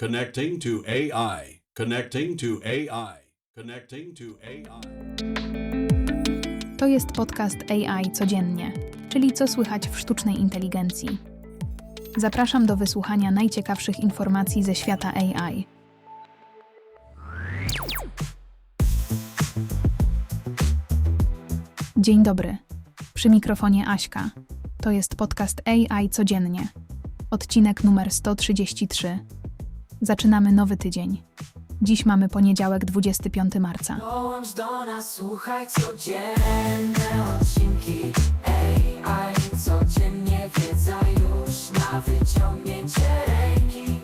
Connecting to AI. Connecting to AI. Connecting to AI. To jest podcast AI codziennie, czyli co słychać w sztucznej inteligencji. Zapraszam do wysłuchania najciekawszych informacji ze świata AI. Dzień dobry. Przy mikrofonie Aśka. To jest podcast AI codziennie. Odcinek numer 133. Zaczynamy nowy tydzień. Dziś mamy poniedziałek 25 marca. Dołącz do nas, słuchaj codzienne odcinki AI Codziennie wiedza już na wyciągnięcie ręki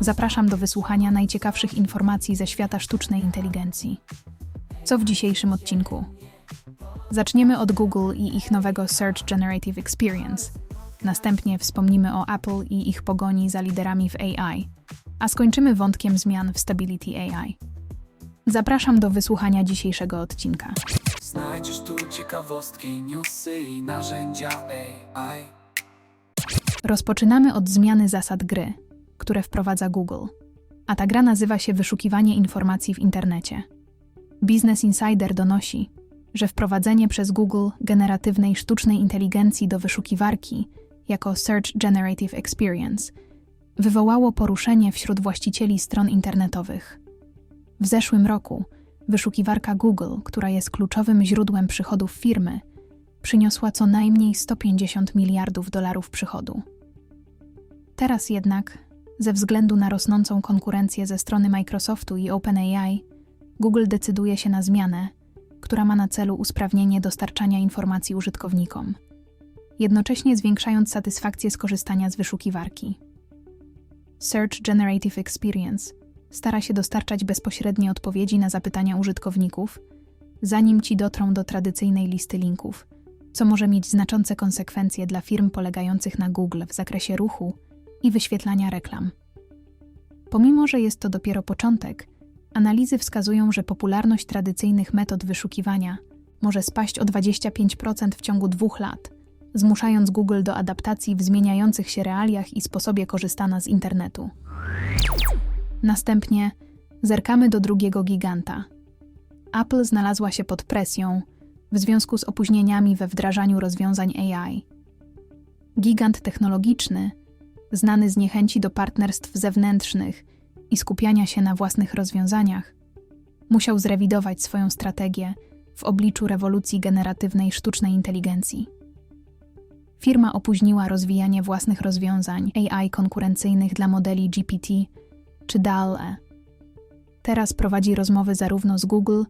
Zapraszam do wysłuchania najciekawszych informacji ze świata sztucznej inteligencji. Co w dzisiejszym odcinku? Zaczniemy od Google i ich nowego Search Generative Experience. Następnie wspomnimy o Apple i ich pogoni za liderami w AI, a skończymy wątkiem zmian w Stability AI. Zapraszam do wysłuchania dzisiejszego odcinka. Znajdziesz tu ciekawostki, newsy i narzędzia AI Rozpoczynamy od zmiany zasad gry, które wprowadza Google. A ta gra nazywa się Wyszukiwanie informacji w internecie. Business Insider donosi, że wprowadzenie przez Google generatywnej sztucznej inteligencji do wyszukiwarki jako Search Generative Experience wywołało poruszenie wśród właścicieli stron internetowych. W zeszłym roku wyszukiwarka Google, która jest kluczowym źródłem przychodów firmy, przyniosła co najmniej 150 miliardów dolarów przychodu. Teraz jednak, ze względu na rosnącą konkurencję ze strony Microsoftu i OpenAI, Google decyduje się na zmianę, która ma na celu usprawnienie dostarczania informacji użytkownikom, jednocześnie zwiększając satysfakcję z korzystania z wyszukiwarki. Search Generative Experience stara się dostarczać bezpośrednie odpowiedzi na zapytania użytkowników, zanim ci dotrą do tradycyjnej listy linków, co może mieć znaczące konsekwencje dla firm polegających na Google w zakresie ruchu i wyświetlania reklam. Pomimo, że jest to dopiero początek, analizy wskazują, że popularność tradycyjnych metod wyszukiwania może spaść o 25% w ciągu dwóch lat, zmuszając Google do adaptacji w zmieniających się realiach i sposobie korzystania z internetu. Następnie zerkamy do drugiego giganta. Apple znalazła się pod presją w związku z opóźnieniami we wdrażaniu rozwiązań AI. Gigant technologiczny, znany z niechęci do partnerstw zewnętrznych i skupiania się na własnych rozwiązaniach, musiał zrewidować swoją strategię w obliczu rewolucji generatywnej sztucznej inteligencji. Firma opóźniła rozwijanie własnych rozwiązań AI konkurencyjnych dla modeli GPT czy DALL-E. Teraz prowadzi rozmowy zarówno z Google,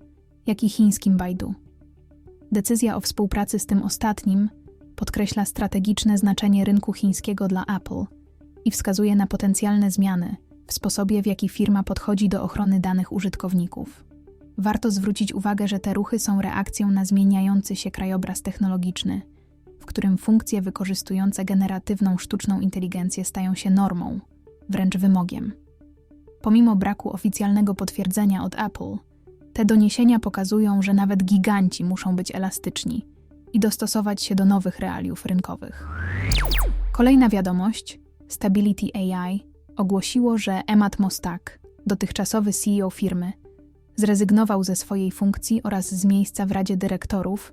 jak i chińskim Baidu. Decyzja o współpracy z tym ostatnim podkreśla strategiczne znaczenie rynku chińskiego dla Apple i wskazuje na potencjalne zmiany w sposobie, w jaki firma podchodzi do ochrony danych użytkowników. Warto zwrócić uwagę, że te ruchy są reakcją na zmieniający się krajobraz technologiczny, w którym funkcje wykorzystujące generatywną sztuczną inteligencję stają się normą, wręcz wymogiem. Pomimo braku oficjalnego potwierdzenia od Apple, te doniesienia pokazują, że nawet giganci muszą być elastyczni i dostosować się do nowych realiów rynkowych. Kolejna wiadomość: Stability AI ogłosiło, że Emad Mostak, dotychczasowy CEO firmy, zrezygnował ze swojej funkcji oraz z miejsca w Radzie Dyrektorów,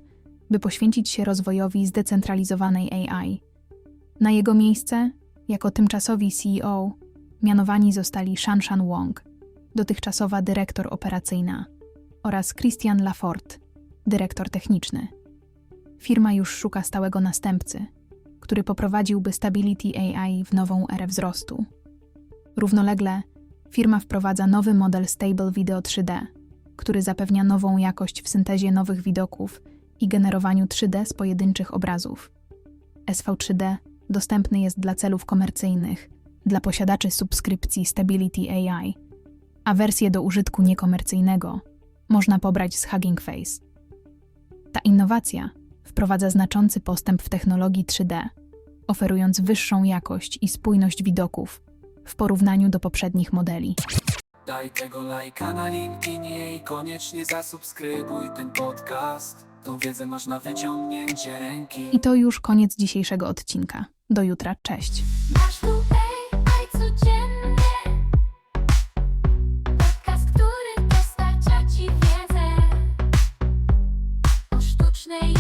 by poświęcić się rozwojowi zdecentralizowanej AI. Na jego miejsce, jako tymczasowi CEO, mianowani zostali Shanshan Wong, dotychczasowa dyrektor operacyjna, oraz Christian Lafort, dyrektor techniczny. Firma już szuka stałego następcy, który poprowadziłby Stability AI w nową erę wzrostu. Równolegle firma wprowadza nowy model Stable Video 3D, który zapewnia nową jakość w syntezie nowych widoków i generowaniu 3D z pojedynczych obrazów. SV3D dostępny jest dla celów komercyjnych, dla posiadaczy subskrypcji Stability AI, a wersję do użytku niekomercyjnego można pobrać z Hugging Face. Ta innowacja wprowadza znaczący postęp w technologii 3D, oferując wyższą jakość i spójność widoków w porównaniu do poprzednich modeli. Daj tego lajka na LinkedInie i koniecznie zasubskrybuj ten podcast Bogatą wiedzę masz na wyciągnięcie ręki. I to już koniec dzisiejszego odcinka. Do jutra, cześć. Masz tu AI codziennie. Podcast, który dostarcza ci wiedzę o sztucznej